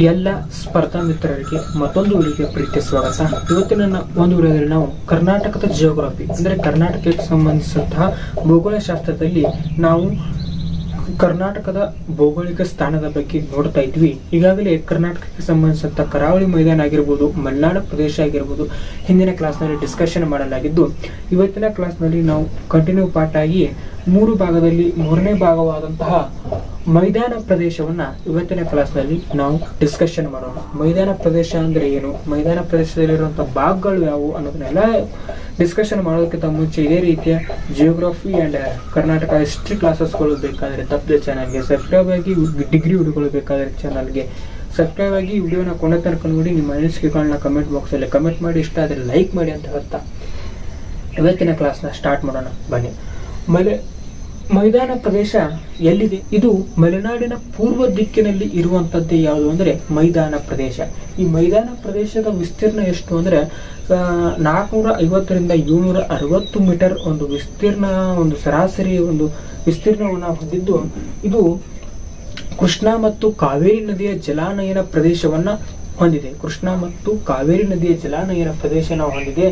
ಎಲ್ಲ ಸ್ಪರ್ಧಾ ಮಿತ್ರರಿಗೆ ಮತ್ತೊಂದು ಊರಿಗೆ ಪ್ರೀತಿ ಸ್ವಾಗತ. ಇವತ್ತಿನ ಒಂದು ವಿಡಿಯೋದಲ್ಲಿ ನಾವು ಕರ್ನಾಟಕದ ಜಿಯೋಗ್ರಫಿ ಅಂದರೆ ಕರ್ನಾಟಕಕ್ಕೆ ಸಂಬಂಧಿಸಿದಂತಹ ಭೂಗೋಳಶಾಸ್ತ್ರದಲ್ಲಿ ನಾವು ಕರ್ನಾಟಕದ ಭೌಗೋಳಿಕ ಸ್ಥಾನದ ಬಗ್ಗೆ ನೋಡ್ತಾ ಇದ್ವಿ. ಈಗಾಗಲೇ ಕರ್ನಾಟಕಕ್ಕೆ ಸಂಬಂಧಿಸಿದಂಥ ಕರಾವಳಿ ಮೈದಾನ ಆಗಿರ್ಬೋದು, ಮಲೆನಾಡ ಪ್ರದೇಶ ಆಗಿರ್ಬೋದು, ಹಿಂದಿನ ಕ್ಲಾಸ್ನಲ್ಲಿ ಡಿಸ್ಕಷನ್ ಮಾಡಲಾಗಿದ್ದು, ಇವತ್ತಿನ ಕ್ಲಾಸ್ನಲ್ಲಿ ನಾವು ಕಂಟಿನ್ಯೂ ಪಾಠ ಆಗಿ ಮೂರು ಭಾಗದಲ್ಲಿ ಮೂರನೇ ಭಾಗವಾದಂತಹ ಮೈದಾನ ಪ್ರದೇಶವನ್ನ ಇವತ್ತಿನ ಕ್ಲಾಸ್ನಲ್ಲಿ ನಾವು ಡಿಸ್ಕಷನ್ ಮಾಡೋಣ. ಮೈದಾನ ಪ್ರದೇಶ ಅಂದ್ರೆ ಏನು? ಮೈದಾನ ಪ್ರದೇಶದಲ್ಲಿರುವಂತಹ ಭಾಗಗಳು ಯಾವುವು ಅನ್ನೋದನ್ನೆಲ್ಲ ಡಿಸ್ಕಷನ್ ಮಾಡೋದಕ್ಕಿಂತ ಮುಂಚೆ ಇದೇ ರೀತಿಯ ಜಿಯೋಗ್ರಫಿ ಅಂಡ್ ಕರ್ನಾಟಕ ಹಿಸ್ಟ್ರಿ ಕ್ಲಾಸಸ್ಗಳು ಬೇಕಾದರೆ ತಪ್ಪದೆ ಚಾನಲ್ಗೆ ಸಬ್ಸ್ಕ್ರೈಬ್ ಆಗಿ ಡಿಗ್ರಿ ಬೇಕಾದರೆ ಚಾನಲ್ಗೆ ಸಬ್ಸ್ಕ್ರೈಬ್ ಆಗಿ ವಿಡಿಯೋನ ಕೊನೆ ತನಕ ನೋಡಿ ನಿಮ್ಮ ಅನಿಸಿಕೆಗಳನ್ನ ಕಮೆಂಟ್ ಬಾಕ್ಸಲ್ಲಿ ಕಮೆಂಟ್ ಮಾಡಿ, ಇಷ್ಟ ಆದರೆ ಲೈಕ್ ಮಾಡಿ ಅಂತ ಹೇಳ್ತಾ. ಇವತ್ತಿನ ಕ್ಲಾಸ್ನ ಸ್ಟಾರ್ಟ್ ಮಾಡೋಣ. ಬನ್ನಿ. ಮಲೆ ಮೈದಾನ ಪ್ರದೇಶ ಎಲ್ಲಿದೆ? ಇದು ಮಲೆನಾಡಿನ ಪೂರ್ವ ದಿಕ್ಕಿನಲ್ಲಿ ಇರುವಂತದ್ದೇ ಯಾವುದು ಅಂದ್ರೆ ಮೈದಾನ ಪ್ರದೇಶ. ಈ ಮೈದಾನ ಪ್ರದೇಶದ ವಿಸ್ತೀರ್ಣ ಎಷ್ಟು ಅಂದ್ರೆ ನಾಲ್ಕುನೂರ ಐವತ್ತರಿಂದ ಏಳ್ನೂರ ಅರವತ್ತು ಮೀಟರ್ ಒಂದು ವಿಸ್ತೀರ್ಣ, ಒಂದು ಸರಾಸರಿ ಒಂದು ವಿಸ್ತೀರ್ಣವನ್ನು ಹೊಂದಿದ್ದು, ಇದು ಕೃಷ್ಣಾ ಮತ್ತು ಕಾವೇರಿ ನದಿಯ ಜಲಾನಯನ ಪ್ರದೇಶವನ್ನ ಹೊಂದಿದೆ. ಕೃಷ್ಣ ಮತ್ತು ಕಾವೇರಿ ನದಿಯ ಜಲಾನಯನ ಪ್ರದೇಶನ ಹೊಂದಿದೆ.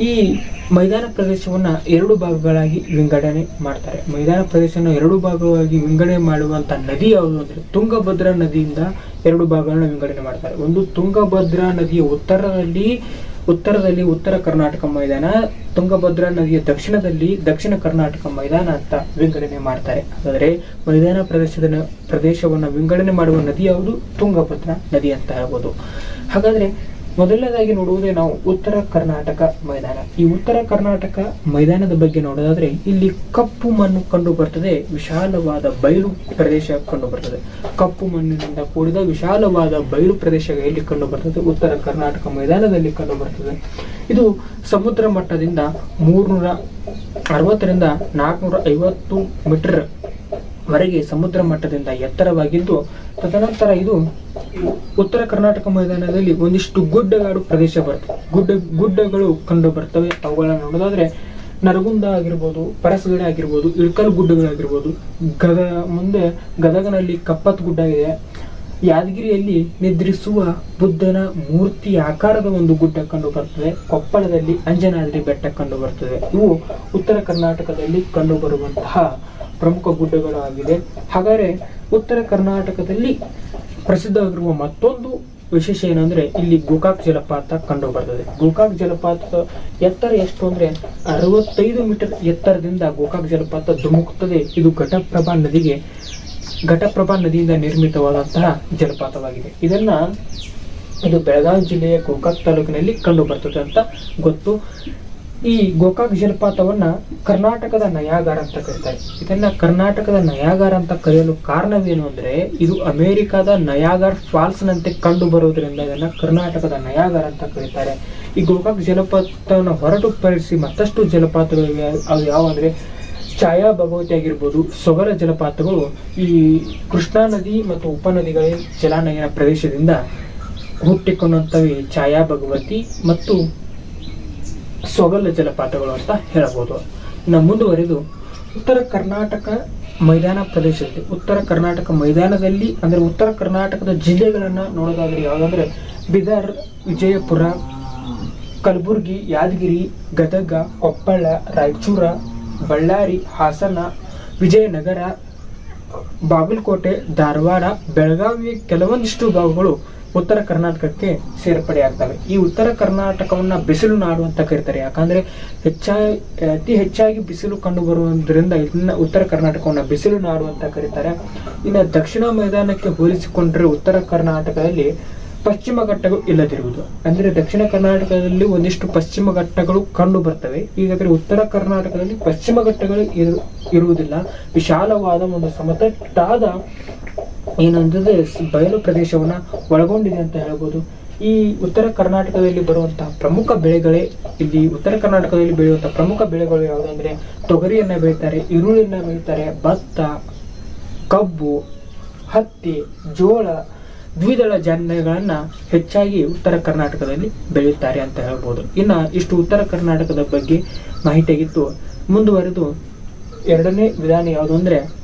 ಈ ಮೈದಾನ ಪ್ರದೇಶವನ್ನು ಎರಡು ಭಾಗಗಳಾಗಿ ವಿಂಗಡಣೆ ಮಾಡ್ತಾರೆ. ಮೈದಾನ ಪ್ರದೇಶವನ್ನು ಎರಡು ಭಾಗವಾಗಿ ವಿಂಗಡಣೆ ಮಾಡುವಂಥ ನದಿ ಯಾವುದು ಅಂದ್ರೆ ತುಂಗಭದ್ರಾ ನದಿಯಿಂದ ಎರಡು ಭಾಗಗಳನ್ನ ವಿಂಗಡಣೆ ಮಾಡ್ತಾರೆ. ಒಂದು ತುಂಗಭದ್ರಾ ನದಿಯ ಉತ್ತರದಲ್ಲಿ ಉತ್ತರದಲ್ಲಿ ಉತ್ತರ ಕರ್ನಾಟಕ ಮೈದಾನ, ತುಂಗಭದ್ರಾ ನದಿಯ ದಕ್ಷಿಣದಲ್ಲಿ ದಕ್ಷಿಣ ಕರ್ನಾಟಕ ಮೈದಾನ ಅಂತ ವಿಂಗಡಣೆ ಮಾಡ್ತಾರೆ. ಹಾಗಾದ್ರೆ ಮೈದಾನ ಪ್ರದೇಶದ ಪ್ರದೇಶವನ್ನು ವಿಂಗಡಣೆ ಮಾಡುವ ನದಿ ಯಾವುದು? ತುಂಗಭದ್ರಾ ನದಿ ಅಂತ ಹೇಳ್ಬೋದು. ಹಾಗಾದ್ರೆ ಮೊದಲನೇದಾಗಿ ನೋಡುವುದೇ ನಾವು ಉತ್ತರ ಕರ್ನಾಟಕ ಮೈದಾನ. ಈ ಉತ್ತರ ಕರ್ನಾಟಕ ಮೈದಾನದ ಬಗ್ಗೆ ನೋಡೋದಾದ್ರೆ ಇಲ್ಲಿ ಕಪ್ಪು ಮಣ್ಣು ಕಂಡು ಬರ್ತದೆ ವಿಶಾಲವಾದ ಬಯಲು ಪ್ರದೇಶ ಕಂಡು ಬರ್ತದೆ ಕಪ್ಪು ಮಣ್ಣಿನಿಂದ ಕೂಡಿದ ವಿಶಾಲವಾದ ಬಯಲು ಪ್ರದೇಶ ಎಲ್ಲಿ ಕಂಡು ಬರ್ತದೆ ಉತ್ತರ ಕರ್ನಾಟಕ ಮೈದಾನದಲ್ಲಿ ಕಂಡು ಬರ್ತದೆ ಇದು ಸಮುದ್ರ ಮಟ್ಟದಿಂದ ಮೂರ್ನೂರ ಅರವತ್ತರಿಂದ ನಾಲ್ಕುನೂರ ಐವತ್ತು ಮೀಟರ್ ವರೆಗೆ ಸಮುದ್ರ ಮಟ್ಟದಿಂದ ಎತ್ತರವಾಗಿದ್ದು, ತದನಂತರ ಇದು ಉತ್ತರ ಕರ್ನಾಟಕ ಮೈದಾನದಲ್ಲಿ ಒಂದಿಷ್ಟು ಗುಡ್ಡಗಾಡು ಪ್ರದೇಶ ಬರುತ್ತೆ. ಗುಡ್ಡ, ಗುಡ್ಡಗಳು ಕಂಡು ಬರ್ತವೆ. ಅವುಗಳನ್ನ ನೋಡೋದಾದ್ರೆ, ನರಗುಂದ ಆಗಿರ್ಬೋದು, ಪರಸಗಡೆ ಆಗಿರ್ಬೋದು, ಇಳ್ಕಲ್ ಗುಡ್ಡಗಳಾಗಿರ್ಬೋದು, ಗದ ಮುಂದೆ ಗದಗನಲ್ಲಿ ಕಪ್ಪತ್ ಗುಡ್ಡ ಇದೆ. ಯಾದಗಿರಿಯಲ್ಲಿ ನಿದ್ರಿಸುವ ಬುದ್ಧನ ಮೂರ್ತಿ ಆಕಾರದ ಒಂದು ಗುಡ್ಡ ಕಂಡು ಬರ್ತದೆ. ಕೊಪ್ಪಳದಲ್ಲಿ ಅಂಜನಾದ್ರಿ ಬೆಟ್ಟ ಕಂಡು ಬರ್ತದೆ. ಇವು ಉತ್ತರ ಕರ್ನಾಟಕದಲ್ಲಿ ಕಂಡು ಬರುವಂತಹ ಪ್ರಮುಖ ಗುಡ್ಡಗಳಾಗಿದೆ. ಹಾಗಾದರೆ ಉತ್ತರ ಕರ್ನಾಟಕದಲ್ಲಿ ಪ್ರಸಿದ್ಧವಾಗಿರುವ ಮತ್ತೊಂದು ವಿಶೇಷ ಏನಂದ್ರೆ ಇಲ್ಲಿ ಗೋಕಾಕ್ ಜಲಪಾತ ಕಂಡು ಬರ್ತದೆ ಗೋಕಾಕ್ ಜಲಪಾತದ ಎತ್ತರ ಎಷ್ಟು ಅಂದ್ರೆ ಅರವತ್ತೈದು ಮೀಟರ್ ಎತ್ತರದಿಂದ ಗೋಕಾಕ್ ಜಲಪಾತ ಧುಮುಕುತ್ತದೆ ಇದು ಘಟಪ್ರಭಾ ನದಿಗೆ, ಘಟಪ್ರಭಾ ನದಿಯಿಂದ ನಿರ್ಮಿತವಾದಂತಹ ಜಲಪಾತವಾಗಿದೆ. ಇದನ್ನ ಇದು ಬೆಳಗಾವಿ ಜಿಲ್ಲೆಯ ಗೋಕಾಕ್ ತಾಲೂಕಿನಲ್ಲಿ ಕಂಡು ಬರ್ತದೆ ಅಂತ ಗೊತ್ತು. ಈ ಗೋಕಾಕ್ ಜಲಪಾತವನ್ನ ಕರ್ನಾಟಕದ ನಯಾಗಾರ ಅಂತ ಕರೀತಾರೆ. ಇದನ್ನ ಕರ್ನಾಟಕದ ನಯಾಗಾರ ಅಂತ ಕರೆಯಲು ಕಾರಣವೇನು ಅಂದ್ರೆ, ಇದು ಅಮೆರಿಕದ ನಯಾಗಾರ್ ಫಾಲ್ಸ್ ನಂತೆ ಕಂಡು ಬರುವುದರಿಂದ ಇದನ್ನ ಕರ್ನಾಟಕದ ನಯಾಗಾರ ಅಂತ ಕರೀತಾರೆ. ಈ ಗೋಕಾಕ್ ಜಲಪಾತವನ್ನು ಹೊರತುಪಡಿಸಿ ಮತ್ತಷ್ಟು ಜಲಪಾತಗಳಿವೆ ಅವು ಯಾವ ಅಂದ್ರೆ, ಛಾಯಾ ಭಗವತಿ ಆಗಿರ್ಬೋದು, ಸೊಗರ ಜಲಪಾತಗಳು, ಈ ಕೃಷ್ಣಾ ನದಿ ಮತ್ತು ಉಪನದಿಗಳ ಜಲಾನಯನ ಪ್ರದೇಶದಿಂದ ಹುಟ್ಟಿಕೊಂಡಂತವೇ ಛಾಯಾ ಭಗವತಿ ಮತ್ತು ಸೊಗಲ ಜಲಪಾತಗಳು ಅಂತ ಹೇಳಬಹುದು. ಇನ್ನು ಮುಂದುವರೆದು ಉತ್ತರ ಕರ್ನಾಟಕ ಮೈದಾನ ಪ್ರದೇಶದಲ್ಲಿ, ಉತ್ತರ ಕರ್ನಾಟಕ ಮೈದಾನದಲ್ಲಿ, ಅಂದ್ರೆ ಉತ್ತರ ಕರ್ನಾಟಕದ ಜಿಲ್ಲೆಗಳನ್ನು ನೋಡೋದಾದ್ರೆ ಯಾವ್ದಂದ್ರೆ ಬಿದರ್, ವಿಜಯಪುರ, ಕಲಬುರಗಿ, ಯಾದಗಿರಿ, ಗದಗ, ಕೊಪ್ಪಳ, ರಾಯಚೂರ, ಬಳ್ಳಾರಿ, ಹಾಸನ, ವಿಜಯನಗರ, ಬಾಗಲಕೋಟೆ, ಧಾರವಾಡ ಬೆಳಗಾವಿ ಕೆಲವೊಂದಿಷ್ಟು ಭಾಗಗಳು ಉತ್ತರ ಕರ್ನಾಟಕಕ್ಕೆ ಸೇರ್ಪಡೆಯಾಗ್ತವೆ ಈ ಉತ್ತರ ಕರ್ನಾಟಕವನ್ನ ಬಿಸಿಲು ನಾಡು ಅಂತ ಕರೀತಾರೆ. ಯಾಕಂದ್ರೆ ಹೆಚ್ಚಾಗಿ ಅತಿ ಹೆಚ್ಚಾಗಿ ಬಿಸಿಲು ಕಂಡು ಬರುವುದರಿಂದ ಇದನ್ನ ಉತ್ತರ ಕರ್ನಾಟಕವನ್ನ ಬಿಸಿಲು ನಾಡು ಅಂತ ಕರೀತಾರೆ. ಇನ್ನು ದಕ್ಷಿಣ ಮೈದಾನಕ್ಕೆ ಹೋಲಿಸಿಕೊಂಡ್ರೆ ಉತ್ತರ ಕರ್ನಾಟಕದಲ್ಲಿ ಪಶ್ಚಿಮ ಘಟ್ಟಗಳು ಇಲ್ಲದಿರುವುದು. ಅಂದ್ರೆ ದಕ್ಷಿಣ ಕರ್ನಾಟಕದಲ್ಲಿ ಒಂದಿಷ್ಟು ಪಶ್ಚಿಮ ಘಟ್ಟಗಳು ಕಂಡು ಬರ್ತವೆ. ಈಗಾದ್ರೆ ಉತ್ತರ ಕರ್ನಾಟಕದಲ್ಲಿ ಪಶ್ಚಿಮ ಘಟ್ಟಗಳು ಇರು- ಇರುವುದಿಲ್ಲ. ವಿಶಾಲವಾದ ಒಂದು ಸಮತಟ್ಟಾದ ಏನಂದ್ರೆ ಬಯಲು ಪ್ರದೇಶವನ್ನ ಒಳಗೊಂಡಿದೆ ಅಂತ ಹೇಳ್ಬೋದು. ಈ ಉತ್ತರ ಕರ್ನಾಟಕದಲ್ಲಿ ಬರುವಂತಹ ಪ್ರಮುಖ ಬೆಳೆಗಳೇ ಇಲ್ಲಿ ಉತ್ತರ ಕರ್ನಾಟಕದಲ್ಲಿ ಬೆಳೆಯುವಂತಹ ಪ್ರಮುಖ ಬೆಳೆಗಳು ಯಾವುದಂದ್ರೆ ತೊಗರಿಯನ್ನ ಬೆಳೀತಾರೆ, ಈರುಳ್ಳಿಯನ್ನ ಬೆಳೀತಾರೆ, ಭತ್ತ, ಕಬ್ಬು, ಹತ್ತಿ, ಜೋಳ, ದ್ವಿದಳ ಜಾನ್ಯಗಳನ್ನ ಹೆಚ್ಚಾಗಿ ಉತ್ತರ ಕರ್ನಾಟಕದಲ್ಲಿ ಬೆಳೆಯುತ್ತಾರೆ ಅಂತ ಹೇಳ್ಬೋದು. ಇನ್ನ ಇಷ್ಟು ಉತ್ತರ ಕರ್ನಾಟಕದ ಬಗ್ಗೆ ಮಾಹಿತಿಯಾಗಿತ್ತು. ಮುಂದುವರೆದು ಎರಡನೇ ವಿಧಾನ ಯಾವುದು ಅಂದ್ರೆ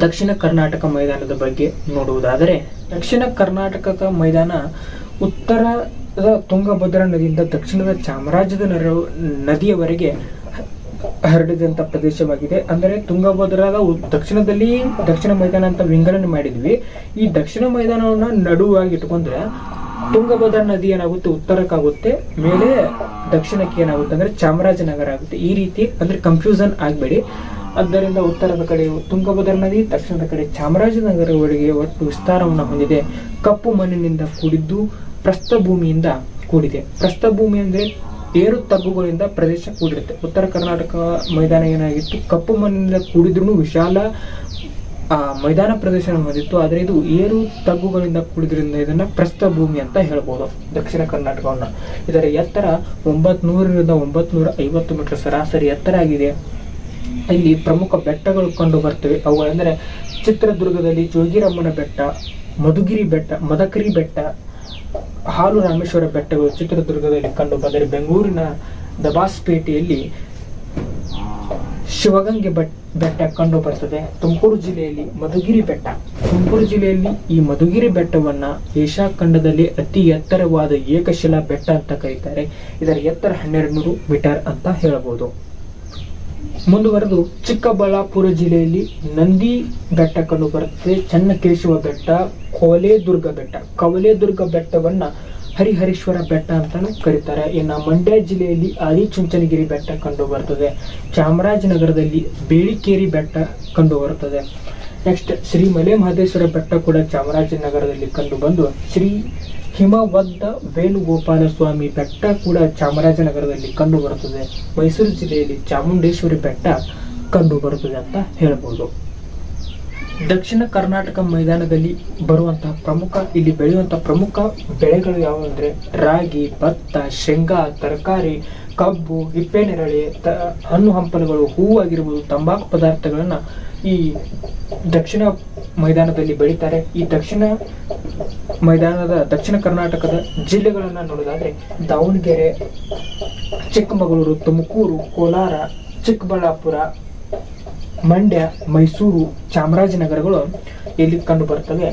ದಕ್ಷಿಣ ಕರ್ನಾಟಕ ಮೈದಾನದ ಬಗ್ಗೆ ನೋಡುವುದಾದರೆ, ದಕ್ಷಿಣ ಕರ್ನಾಟಕದ ಮೈದಾನ ಉತ್ತರದ ತುಂಗಭದ್ರಾ ನದಿಯಿಂದ ದಕ್ಷಿಣದ ಚಾಮರಾಜದ ನದಿಯವರೆಗೆ ಹರಡಿದಂತ ಪ್ರದೇಶವಾಗಿದೆ. ಅಂದರೆ ತುಂಗಭದ್ರಾದ ದಕ್ಷಿಣದಲ್ಲಿ ದಕ್ಷಿಣ ಮೈದಾನ ಅಂತ ವಿಂಗಡಣೆ ಮಾಡಿದ್ವಿ. ಈ ದಕ್ಷಿಣ ಮೈದಾನವನ್ನ ನಡುವಾಗಿ ಇಟ್ಕೊಂಡ್ರೆ ತುಂಗಭದ್ರಾ ನದಿ ಏನಾಗುತ್ತೆ? ಉತ್ತರಕ್ಕಾಗುತ್ತೆ. ಮೇಲೆ ದಕ್ಷಿಣಕ್ಕೆ ಏನಾಗುತ್ತೆ? ಅಂದ್ರೆ ಚಾಮರಾಜನಗರ ಆಗುತ್ತೆ. ಈ ರೀತಿ ಅಂದ್ರೆ ಕನ್ಫ್ಯೂಸನ್ ಆಗಬೇಡಿ. ಆದ್ದರಿಂದ ಉತ್ತರದ ಕಡೆ ತುಂಗಭದ್ರಾ ನದಿ ದಕ್ಷಿಣದ ಕಡೆ ಚಾಮರಾಜನಗರವರೆಗೆ ಒಟ್ಟು ವಿಸ್ತಾರವನ್ನು ಹೊಂದಿದೆ. ಕಪ್ಪು ಮಣ್ಣಿನಿಂದ ಕೂಡಿದ್ದು ಪ್ರಸ್ಥಭೂಮಿಯಿಂದ ಕೂಡಿದೆ. ಪ್ರಸ್ಥಭೂಮಿ ಅಂದ್ರೆ ಏರು ತಗ್ಗುಗಳಿಂದ ಪ್ರದೇಶ ಕೂಡಿರುತ್ತೆ. ಉತ್ತರ ಕರ್ನಾಟಕ ಮೈದಾನ ಏನಾಗಿತ್ತು? ಕಪ್ಪು ಮಣ್ಣಿನಿಂದ ಕೂಡಿದ್ರು ವಿಶಾಲ, ಆ, ಮೈದಾನ ಪ್ರದೇಶ ಹೊಂದಿತ್ತು. ಆದರೆ ಇದು ಏರು ತಗ್ಗುಗಳಿಂದ ಕೂಡಿದ್ರಿಂದ ಇದನ್ನ ಪ್ರಸ್ಥಭೂಮಿ ಅಂತ ಹೇಳ್ಬೋದು ದಕ್ಷಿಣ ಕರ್ನಾಟಕವನ್ನ. ಇದರ ಎತ್ತರ ಒಂಬತ್ ನೂರರಿಂದ ಐವತ್ತು ಮೀಟರ್ ಸರಾಸರಿ ಎತ್ತರ ಆಗಿದೆ. ಇಲ್ಲಿ ಪ್ರಮುಖ ಬೆಟ್ಟಗಳು ಕಂಡು ಬರ್ತವೆ. ಅವುಗಳೆಂದರೆ ಚಿತ್ರದುರ್ಗದಲ್ಲಿ ಜೋಗಿರಮ್ಮನ ಬೆಟ್ಟ, ಮಧುಗಿರಿ ಬೆಟ್ಟ, ಮದಕರಿ ಬೆಟ್ಟ, ಹಾಲು ರಾಮೇಶ್ವರ ಬೆಟ್ಟಗಳು ಚಿತ್ರದುರ್ಗದಲ್ಲಿ ಕಂಡು ಬಂದರೆ ಬೆಂಗಳೂರಿನ ದಬಾಸ್ಪೇಟೆಯಲ್ಲಿ ಶಿವಗಂಗೆ ಬೆಟ್ಟ ಬೆಟ್ಟ ಕಂಡು ಬರ್ತದೆ. ತುಮಕೂರು ಜಿಲ್ಲೆಯಲ್ಲಿ ಮಧುಗಿರಿ ಬೆಟ್ಟ. ತುಮಕೂರು ಜಿಲ್ಲೆಯಲ್ಲಿ ಈ ಮಧುಗಿರಿ ಬೆಟ್ಟವನ್ನ ಏಷ್ಯಾ ಖಂಡದಲ್ಲಿ ಅತಿ ಎತ್ತರವಾದ ಏಕಶಿಲಾ ಬೆಟ್ಟ ಅಂತ ಕರೀತಾರೆ. ಇದರ ಎತ್ತರ ಹನ್ನೆರಡು ನೂರು ಮೀಟರ್ ಅಂತ ಹೇಳಬಹುದು ಮುಂದುವರೆದು ಚಿಕ್ಕಬಳ್ಳಾಪುರ ಜಿಲ್ಲೆಯಲ್ಲಿ ನಂದಿ ಬೆಟ್ಟ ಕಂಡು ಬರುತ್ತದೆ ಚನ್ನಕೇಶವ ಬೆಟ್ಟ, ಕೋಲೇದುರ್ಗ ಬೆಟ್ಟ. ಕವಲೇದುರ್ಗ ಬೆಟ್ಟವನ್ನ ಹರಿಹರೇಶ್ವರ ಬೆಟ್ಟ ಅಂತಲೂ ಕರೀತಾರೆ. ಇನ್ನು ಮಂಡ್ಯ ಜಿಲ್ಲೆಯಲ್ಲಿ ಆದಿಚುಂಚನಗಿರಿ ಬೆಟ್ಟ ಕಂಡು ಬರ್ತದೆ. ಚಾಮರಾಜನಗರದಲ್ಲಿ ಬೇಳಿಕೇರಿ ಬೆಟ್ಟ ಕಂಡು ಬರುತ್ತದೆ ನೆಕ್ಸ್ಟ್ ಶ್ರೀ ಮಲೆ ಮಹದೇಶ್ವರ ಬೆಟ್ಟ ಕೂಡ ಚಾಮರಾಜನಗರದಲ್ಲಿ ಕಂಡು ಬಂದು ಶ್ರೀ ಹಿಮವದ್ದ ವೇಣುಗೋಪಾಲ ಸ್ವಾಮಿ ಬೆಟ್ಟ ಕೂಡ ಚಾಮರಾಜನಗರದಲ್ಲಿ ಕಂಡು ಬರುತ್ತದೆ. ಮೈಸೂರು ಜಿಲ್ಲೆಯಲ್ಲಿ ಚಾಮುಂಡೇಶ್ವರಿ ಬೆಟ್ಟ ಕಂಡು ಬರುತ್ತದೆ ಅಂತ ಹೇಳ್ಬೋದು. ದಕ್ಷಿಣ ಕರ್ನಾಟಕ ಮೈದಾನದಲ್ಲಿ ಬರುವಂತಹ ಪ್ರಮುಖ, ಇಲ್ಲಿ ಬೆಳೆಯುವಂತಹ ಪ್ರಮುಖ ಬೆಳೆಗಳು ಯಾವುವು ಅಂದ್ರೆ ರಾಗಿ, ಭತ್ತ, ಶೇಂಗಾ, ತರಕಾರಿ, ಕಬ್ಬು, ಹಿಪ್ಪೆನೆರಳೆ, ತ, ಹಣ್ಣು ಹಂಪಲುಗಳು, ಹೂವು ಆಗಿರ್ಬೋದು, ತಂಬಾಕು ಪದಾರ್ಥಗಳನ್ನ ಈ ದಕ್ಷಿಣ ಮೈದಾನದಲ್ಲಿ ಬೆಳೀತಾರೆ. ಈ ದಕ್ಷಿಣ ಮೈದಾನದ ದಕ್ಷಿಣ ಕರ್ನಾಟಕದ ಜಿಲ್ಲೆಗಳನ್ನು ನೋಡೋದಾದ್ರೆ ದಾವಣಗೆರೆ, ಚಿಕ್ಕಮಗಳೂರು, ತುಮಕೂರು, ಕೋಲಾರ, ಚಿಕ್ಕಬಳ್ಳಾಪುರ, ಮಂಡ್ಯ, ಮೈಸೂರು, ಚಾಮರಾಜನಗರಗಳು ಎಲ್ಲಿ ಕಂಡು ಬರ್ತವೆ.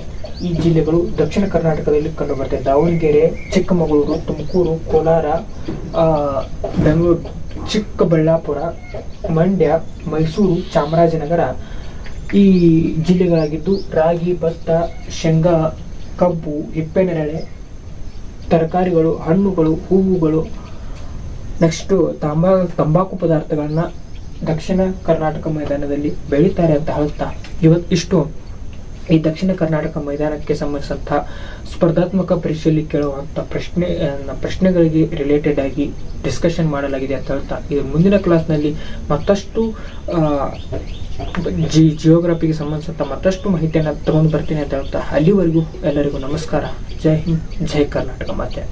ಈ ಜಿಲ್ಲೆಗಳು ದಕ್ಷಿಣ ಕರ್ನಾಟಕದಲ್ಲಿ ಕಂಡು ಬರ್ತವೆ. ದಾವಣಗೆರೆ, ಚಿಕ್ಕಮಗಳೂರು, ತುಮಕೂರು, ಕೋಲಾರ ಬೆಂಗಳೂರು, ಚಿಕ್ಕಬಳ್ಳಾಪುರ, ಮಂಡ್ಯ, ಮೈಸೂರು, ಚಾಮರಾಜನಗರ ಈ ಜಿಲ್ಲೆಗಳಾಗಿದ್ದು ರಾಗಿ, ಭತ್ತ, ಶೇಂಗಾ, ಕಬ್ಬು ಹಿಪ್ಪೆನೆರಳೆ ತರಕಾರಿಗಳು, ಹಣ್ಣುಗಳು, ಹೂವುಗಳು, ನೆಕ್ಸ್ಟು ತಂಬಾ, ತಂಬಾಕು ಪದಾರ್ಥಗಳನ್ನ ದಕ್ಷಿಣ ಕರ್ನಾಟಕ ಮೈದಾನದಲ್ಲಿ ಬೆಳೀತಾರೆ ಅಂತ ಹೇಳ್ತಾ ಇವತ್ತು ಇಷ್ಟು. ಈ ದಕ್ಷಿಣ ಕರ್ನಾಟಕ ಮೈದಾನಕ್ಕೆ ಸಂಬಂಧಿಸಿದಂತಹ ಸ್ಪರ್ಧಾತ್ಮಕ ಪರೀಕ್ಷೆಯಲ್ಲಿ ಕೇಳುವಂಥ ಪ್ರಶ್ನೆ ಪ್ರಶ್ನೆಗಳಿಗೆ ರಿಲೇಟೆಡ್ ಆಗಿ ಡಿಸ್ಕಷನ್ ಮಾಡಲಾಗಿದೆ ಅಂತ ಹೇಳ್ತಾ ಇದು ಮುಂದಿನ ಕ್ಲಾಸ್ನಲ್ಲಿ ಮತ್ತಷ್ಟು ಜಿ ಜಿಯೋಗ್ರಫಿಗೆ ಸಂಬಂಧಿಸಿದಂಥ ಮತ್ತಷ್ಟು ಮಾಹಿತಿಯನ್ನು ತಗೊಂಡು ಬರ್ತೀನಿ ಅಂತ ಹೇಳ್ತಾ ಅಲ್ಲಿವರೆಗೂ ಎಲ್ಲರಿಗೂ ನಮಸ್ಕಾರ. ಜೈ ಹಿಂದ್, ಜೈ ಕರ್ನಾಟಕ ಮಾತೆ.